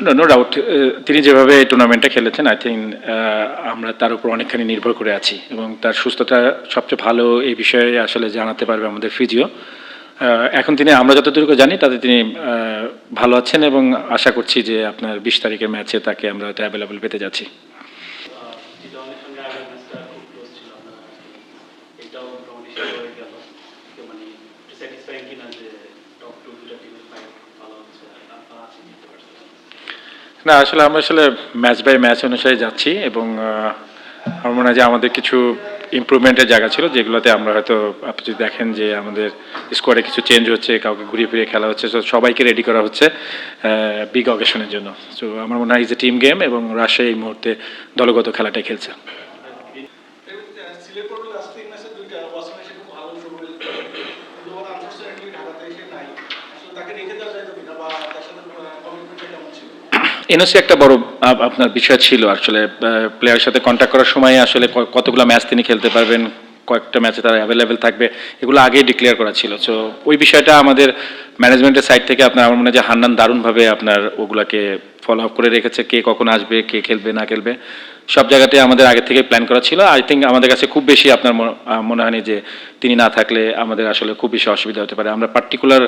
No no doubt তিনি যেভাবে টুর্নামেন্টটা খেলেছেন আই থিঙ্ক আমরা তার উপর অনেকখানি নির্ভর করে আছি এবং তার সুস্থতা সবচেয়ে ভালো এই বিষয়ে আসলে জানাতে পারবে আমাদের ফিজিও এখন তিনি আমরা যতটুকু জানি তাতে তিনি আহ, ভালো আছেন এবং আশা করছি যে আপনার বিশ তারিখের ম্যাচে তাকে আমরা হয়তো অ্যাভেলেবেল পেতে যাচ্ছি। এটাও মোটামুটি গেল। মানে স্যাটিসফাইং কিনা যে না, আসলে আমরা আসলে ম্যাচ বাই ম্যাচ অনুসারে যাচ্ছি এবং আমার মনে হয় যে আমাদের কিছু ইমপ্রুভমেন্টের জায়গা ছিল যেগুলোতে আমরা হয়তো আপনি যদি দেখেন যে আমাদের স্কোয়াডে কিছু চেঞ্জ হচ্ছে, কাউকে ঘুরিয়ে ফিরিয়ে খেলা হচ্ছে তো সবাইকে রেডি করা হচ্ছে বিগ অকেশনের জন্য। সো আমার মনে হয় ইজ এ টিম গেম এবং রাশিয়া এই মুহূর্তে দলগত খেলাটাই খেলছে। এনওসি একটা বড় আপনার বিষয় ছিল আসলে প্লেয়ারের সাথে কন্ট্যাক্ট করার সময় আসলে কতগুলো ম্যাচ তিনি খেলতে পারবেন, কয়েকটা ম্যাচে তারা অ্যাভেলেবেল থাকবে, এগুলো আগেই ডিক্লেয়ার করা ছিল। সো ওই বিষয়টা আমাদের ম্যানেজমেন্টের সাইড থেকে আপনার আমার মনে হয় যে হান্নান দারুণভাবে আপনার ওগুলাকে ফলো আপ করে রেখেছে, কে কখন আসবে, কে খেলবে, না খেলবে। সব জায়গাতে আমাদের আগে থেকে প্ল্যান করা ছিল। আই থিঙ্ক আমাদের কাছে খুব বেশি আপনার মনে হয়নি যে তিনি না থাকলে আমাদের আসলে খুব বেশি অসুবিধা হতে পারে। আমরা পার্টিকুলার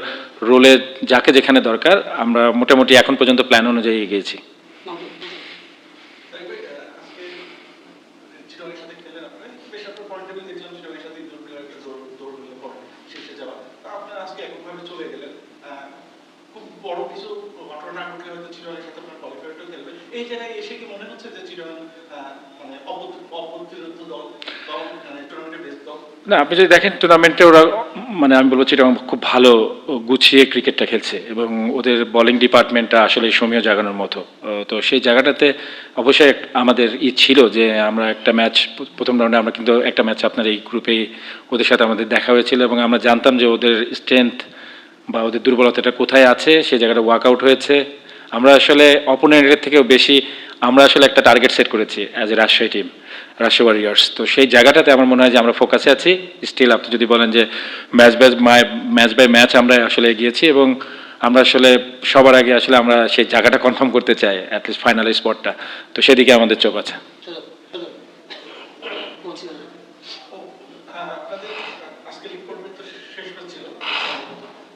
রোলে যাকে যেখানে দরকার, আমরা মোটামুটি এখন পর্যন্ত প্ল্যান অনুযায়ী এগিয়েছি। চলে গেলেন খুব বড় কিছু ঘটনা ঘটলে হয়তো চিটগের সাথে আপনার কোয়ালিফায়ারটাও খেলবে এই জায়গায় এসে কি মনে হচ্ছে যে চিটগং মানে অপ্রতিরোধ মানে দল? না, আপনি যদি দেখেন টুর্নামেন্টে ওরা মানে আমি বলব চিটাগং খুব ভালো গুছিয়ে ক্রিকেটটা খেলছে এবং ওদের বোলিং ডিপার্টমেন্টটা আসলে সমীয় জাগানোর মতো। তো সেই জায়গাটাতে অবশ্যই আমাদের ই ছিল যে আমরা একটা ম্যাচ প্রথম রাউন্ডে আমরা কিন্তু একটা ম্যাচ আপনার এই গ্রুপে ওদের সাথে আমাদের দেখা হয়েছিল এবং আমরা জানতাম যে ওদের স্ট্রেংথ বা ওদের দুর্বলতাটা কোথায় আছে সেই জায়গাটা ওয়ার্কআউট হয়েছে। আমরা আসলে অপোনেন্টের থেকেও বেশি, আমরা আসলে একটা টার্গেট সেট করেছি as a Rajshahi team Rajshahi warriors তো সেই জায়গাটাতে আমার মনে হয় যে আমরা ফোকাসে আছি। স্টিল আপনি যদি বলেন যে match by match by match আমরা আসলে এগিয়েছি এবং আমরা আসলে সবার আগে আসলে আমরা সেই জায়গাটা কনফার্ম করতে চাই অ্যাটলিস্ট ফাইনাল স্পটটা তো সেদিকে আমাদের চোখ আছে ও, আহ, আপনাদের আজকে লিগ পর্বের তো শেষ ম্যাচ ছিল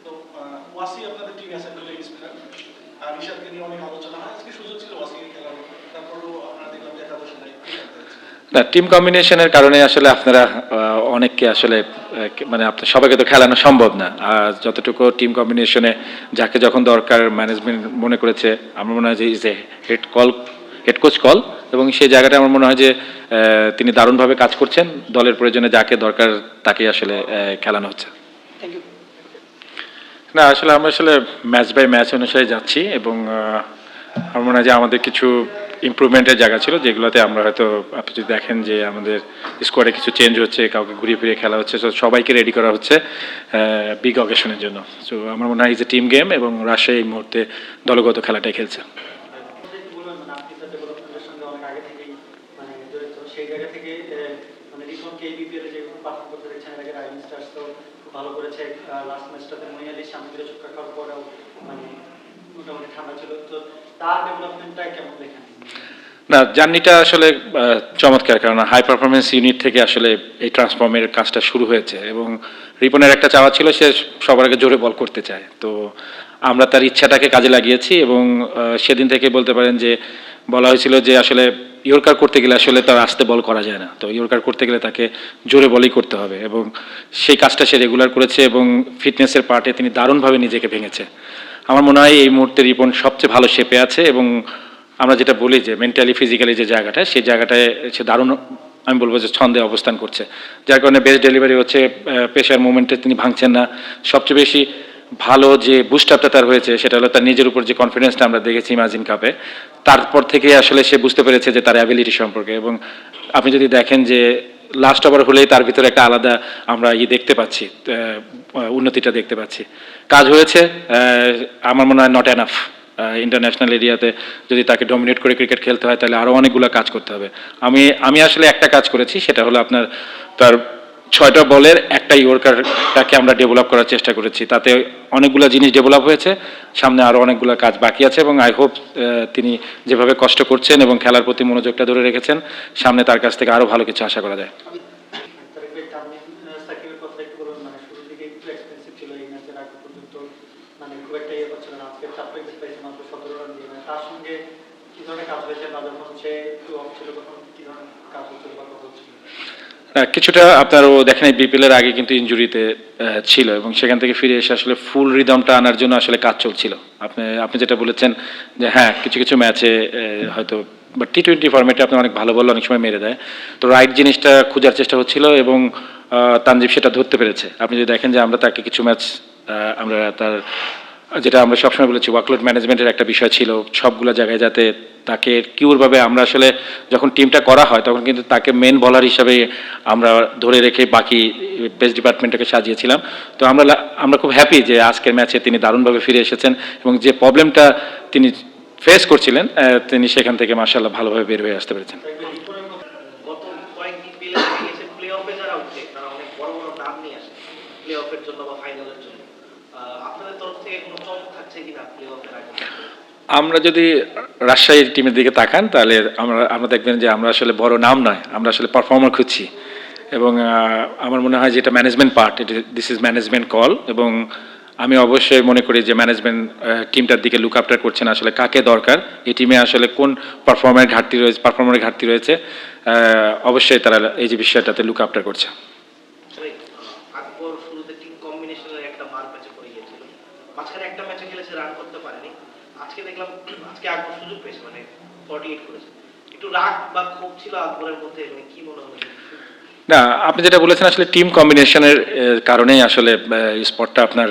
তো আহ, ওয়াসি আপনাদের টিমে আছে একটা লেডিস প্লেয়ার আর ঋষাদকে নিয়ে না টিম কম্বিনেশনের কারণে আসলে আপনারা অনেককে আসলে মানে আপনার সবাইকে তো খেলানো সম্ভব না। আর যতটুকু টিম কম্বিনেশনে যাকে যখন দরকার ম্যানেজমেন্ট মনে করেছে, আমার মনে হয় যে is a head call head coach call এবং সেই জায়গাটা আমার মনে হয় যে তিনি দারুণভাবে কাজ করছেন। দলের প্রয়োজনে যাকে দরকার তাকে আসলে খেলানো হচ্ছে। না, আসলে আমরা আসলে ম্যাচ বাই ম্যাচ অনুসারে যাচ্ছি এবং আমার মনে হয় যে আমাদের কিছু ইমপ্রুভমেন্টের জায়গা ছিল যেগুলোতে আমরা হয়তো, আপনি যদি দেখেন যে আমাদের স্কোয়াডে কিছু চেঞ্জ হচ্ছে, কাউকে ঘুরিয়ে ফিরিয়ে খেলা হচ্ছে, so সবাইকে রেডি করা হচ্ছে বিগ অকেশনের জন্য। সো আমার মনে হয় ইজ এ টিম গেম এবং রাশিয়া এই মুহূর্তে দলগত খেলাটাই খেলছে। মানে সেই জায়গা থেকে মানে আগে রাইজিং তো ভালো করেছে লাস্ট ম্যাচটাতে আলীর সামনে দিয়ে ছক্কা খাওয়ার পরেও মানে মোটামুটি ঠান্ডা ছিল। তো তার ডেভেলপমেন্টটা কেমন দেখেন? না, জার্নিটা আসলে চমৎকার। কারণ হাই পারফরমেন্স ইউনিট থেকে আসলে এই ট্রান্সফর্মের কাজটা শুরু হয়েছে এবং রিপনের একটা চাওয়া ছিল সে সবার আগে জোরে বল করতে চায়। তো আমরা তার ইচ্ছাটাকে কাজে লাগিয়েছি এবং সেদিন থেকে বলতে পারেন যে বলা হয়েছিল যে আসলে ইয়র্কার করতে গেলে আসলে তার আসতে বল করা যায় না। তো ইয়র্কার করতে গেলে তাকে জোরে বলই করতে হবে এবং সেই কাজটা সে রেগুলার করেছে এবং ফিটনেসের পার্টে তিনি দারুণভাবে নিজেকে ভেঙেছে। আমার মনে হয় এই মুহূর্তে রিপন সবচেয়ে ভালো শেপে আছে এবং আমরা যেটা বলি যে মেন্টালি ফিজিক্যালি যে জায়গাটা, সেই জায়গাটায় সে দারুণ, আমি বলব যে ছন্দে অবস্থান করছে। যার কারণে বেস্ট ডেলিভারি হচ্ছে পেশার মুভমেন্টে তিনি ভাঙছেন না। সবচেয়ে বেশি ভালো যে বুস্ট আপটা তার হয়েছে, সেটা হলো তার নিজের উপর যে কনফিডেন্সটা আমরা দেখেছি ইমাজিন কাপে তারপর থেকে আসলে সে বুঝতে পেরেছে যে তার অ্যাবিলিটি সম্পর্কে এবং আপনি যদি দেখেন যে লাস্ট ওভার হলেই তার ভিতরে একটা আলাদা আমরা ইয়ে দেখতে পাচ্ছি উন্নতিটা দেখতে পাচ্ছি। কাজ হয়েছে আমার মনে হয় নট এনাফ ইন্টারন্যাশনাল এরিয়াতে যদি তাকে ডমিনেট করে ক্রিকেট খেলতে হয়, তাহলে আরও অনেকগুলো কাজ করতে হবে। আমি আমি আসলে একটা কাজ করেছি, সেটা হলো আপনার তার ছয়টা বলের একটা ইয়র্কারটাকে আমরা ডেভেলপ করার চেষ্টা করেছি। তাতে অনেকগুলো জিনিস ডেভেলপ হয়েছে, সামনে আরও অনেকগুলো কাজ বাকি আছে এবং আই হোপ তিনি যেভাবে কষ্ট করছেন এবং খেলার প্রতি মনোযোগটা ধরে রেখেছেন, সামনে তার কাছ থেকে আরও ভালো কিছু আশা করা যায়। কিছুটা আপনার ও দেখেন বিপিএল এর আগে কিন্তু ইঞ্জুরিতে ছিল এবং সেখান থেকে ফিরে এসে আসলে ফুল রিদমটা আনার জন্য আসলে কাজ চলছিল। আপনি আপনি যেটা বলেছেন যে হ্যাঁ কিছু কিছু ম্যাচে হয়তো বা টি টোয়েন্টি ফর্মেটে আপনি অনেক ভালো বল অনেক সময় মেরে দেয়। তো রাইট জিনিসটা খোঁজার চেষ্টা হচ্ছিল এবং তানজিব সেটা ধরতে পেরেছে। আপনি যদি দেখেন যে আমরা তাকে কিছু ম্যাচ আমরা তার যেটা আমরা সবসময় বলেছি ওয়ার্কলোড ম্যানেজমেন্টের একটা বিষয় ছিল। সবগুলো জায়গায় যাতে তাকে কিউরভাবে আমরা আসলে যখন টিমটা করা হয়, তখন কিন্তু তাকে মেন বলার হিসাবে আমরা ধরে রেখে বাকি পেস ডিপার্টমেন্টটাকে সাজিয়েছিলাম। তো আমরা আমরা খুব হ্যাপি যে আজকের ম্যাচে তিনি দারুণভাবে ফিরে এসেছেন এবং যে প্রবলেমটা তিনি ফেস করছিলেন তিনি সেখান থেকে মার্শাল্লাহ ভালোভাবে বের হয়ে আসতে পেরেছেন তার একটু রিপনের কথা গত কয়েকদিন পেলে গেছে প্লে অফে যারা উঠে তারা অনেক বড় বড় নাম নিয়ে আসে প্লে অফের জন্য বা ফাইনালের জন্য আহ, আপনাদের তরফ থেকে কোনো চমক থাকছে কিনা প্লে অফের আগে আমরা যদি রাজশাহীর টিমের দিকে তাকান, তাহলে আমরা আমরা দেখবেন যে আমরা আসলে বড় নাম নয়, আমরা আসলে পারফর্মার খুঁজছি। এবং আমার মনে হয় যে এটা management part this is management call এবং আমি অবশ্যই মনে করি যে ম্যানেজমেন্ট টিমটার দিকে লুক আফটার করছেন আসলে কাকে দরকার, এই টিমে আসলে কোন পারফর্মারের ঘাটতি রয়েছে পারফর্মারের ঘাটতি রয়েছে অবশ্যই তারা এই যে বিষয়টাতে লুক আফটার করছে আসলে, আহ, আকবর শুরুতে টিম কম্বিনেশনের একটা মার ম্যাচে পড়ে গিয়েছিল। মাঝখানে একটা ম্যাচে খেলেছে রান করতে পারেনি। আজকে দেখলাম, আজকে আকবর সুযোগ পেয়েছে মানে ফর্টি এইট করেছে। একটু রাগ বা ক্ষোভ ছিল আকবরের মধ্যে মানে কি মনে হলো না, আপনি যেটা বলেছেন, আসলে টিম কম্বিনেশনের কারণেই আসলে স্পটটা আপনার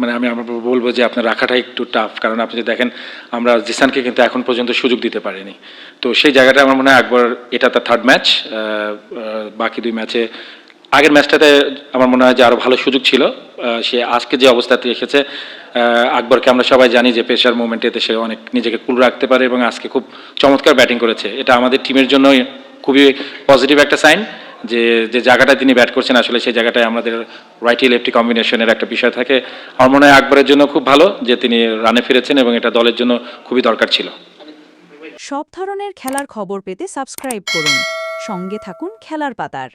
মানে আমি আমরা বলব যে আপনার রাখাটা একটু টাফ কারণ আপনি যদি দেখেন, আমরা জিসানকে কিন্তু এখন পর্যন্ত সুযোগ দিতে পারিনি। তো সেই জায়গাটা আমার মনে হয় একবার এটা তার থার্ড ম্যাচ বাকি দুই ম্যাচে আগের ম্যাচটাতে আমার মনে হয় যে আরও ভালো সুযোগ ছিল। সে আজকে যে অবস্থাতে এসেছে আকবরকে আমরা সবাই জানি যে প্রেশার মুভমেন্টেতে সে অনেক নিজেকে কুল রাখতে পারে এবং আজকে খুব চমৎকার ব্যাটিং করেছে। এটা আমাদের টিমের জন্য খুবই পজিটিভ একটা সাইন যে যে জায়গাটায় তিনি ব্যাট করছেন, আসলে সেই জায়গাটায় আমাদের রাইটি লেফটি কম্বিনেশনের একটা বিষয় থাকে। আমার মনে হয় আকবরের জন্য খুব ভালো যে তিনি রানে ফিরেছেন এবং এটা দলের জন্য খুবই দরকার ছিল। সব ধরনের খেলার খবর পেতে সাবস্ক্রাইব করুন। সঙ্গে থাকুন খেলার পাতার।